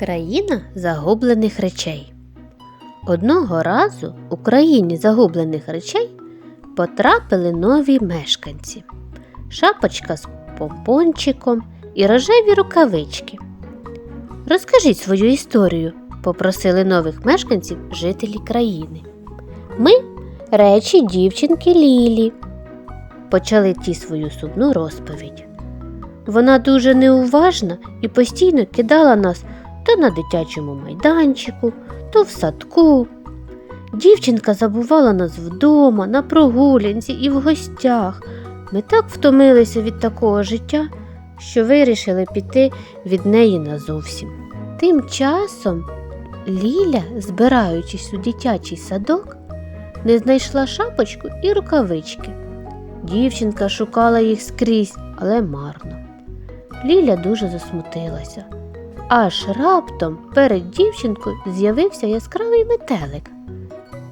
Країна загублених речей. Одного разу у країні загублених речей потрапили нові мешканці. Шапочка з помпончиком і рожеві рукавички. Розкажіть свою історію, попросили нових мешканців жителі країни. Ми речі дівчинки Лілі. Почали ті свою сумну розповідь. Вона дуже неуважна і постійно кидала нас то на дитячому майданчику, то в садку. Дівчинка забувала нас вдома, на прогулянці і в гостях. Ми так втомилися від такого життя, що вирішили піти від неї назовсім. Тим часом Ліля, збираючись у дитячий садок, не знайшла шапочку і рукавички. Дівчинка шукала їх скрізь, але марно. Ліля дуже засмутилася. Аж раптом перед дівчинкою з'явився яскравий метелик.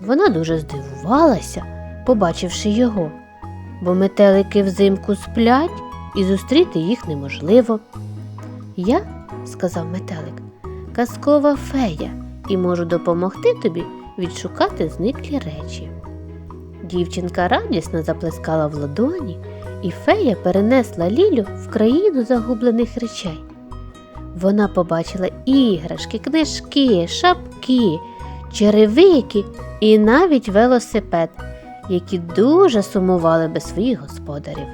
Вона дуже здивувалася, побачивши його, бо метелики взимку сплять і зустріти їх неможливо. Я, сказав метелик, казкова фея і можу допомогти тобі відшукати зниклі речі. Дівчинка радісно заплескала в ладоні, і фея перенесла Лілю в країну загублених речей. Вона побачила іграшки, книжки, шапки, черевики і навіть велосипед, які дуже сумували без своїх господарів.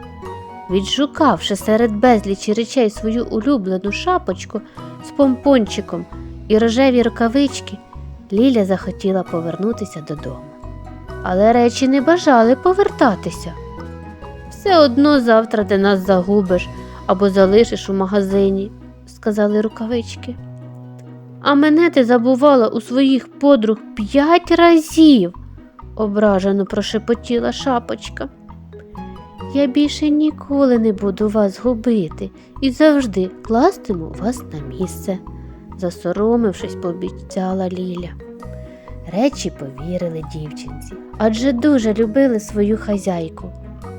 Відшукавши серед безлічі речей свою улюблену шапочку з помпончиком і рожеві рукавички, Ліля захотіла повернутися додому. Але речі не бажали повертатися. Все одно завтра ти нас загубиш або залишиш у магазині, сказали рукавички. А мене ти забувала у своїх подруг п'ять разів, ображено прошепотіла шапочка. Я більше ніколи не буду вас губити і завжди кластиму вас на місце, засоромившись, пообіцяла Ліля. Речі повірили дівчинці, адже дуже любили свою хазяйку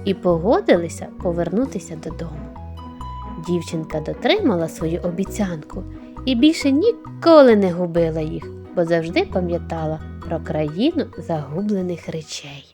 і погодилися повернутися додому. Дівчинка дотримала свою обіцянку і більше ніколи не губила їх, бо завжди пам'ятала про країну загублених речей.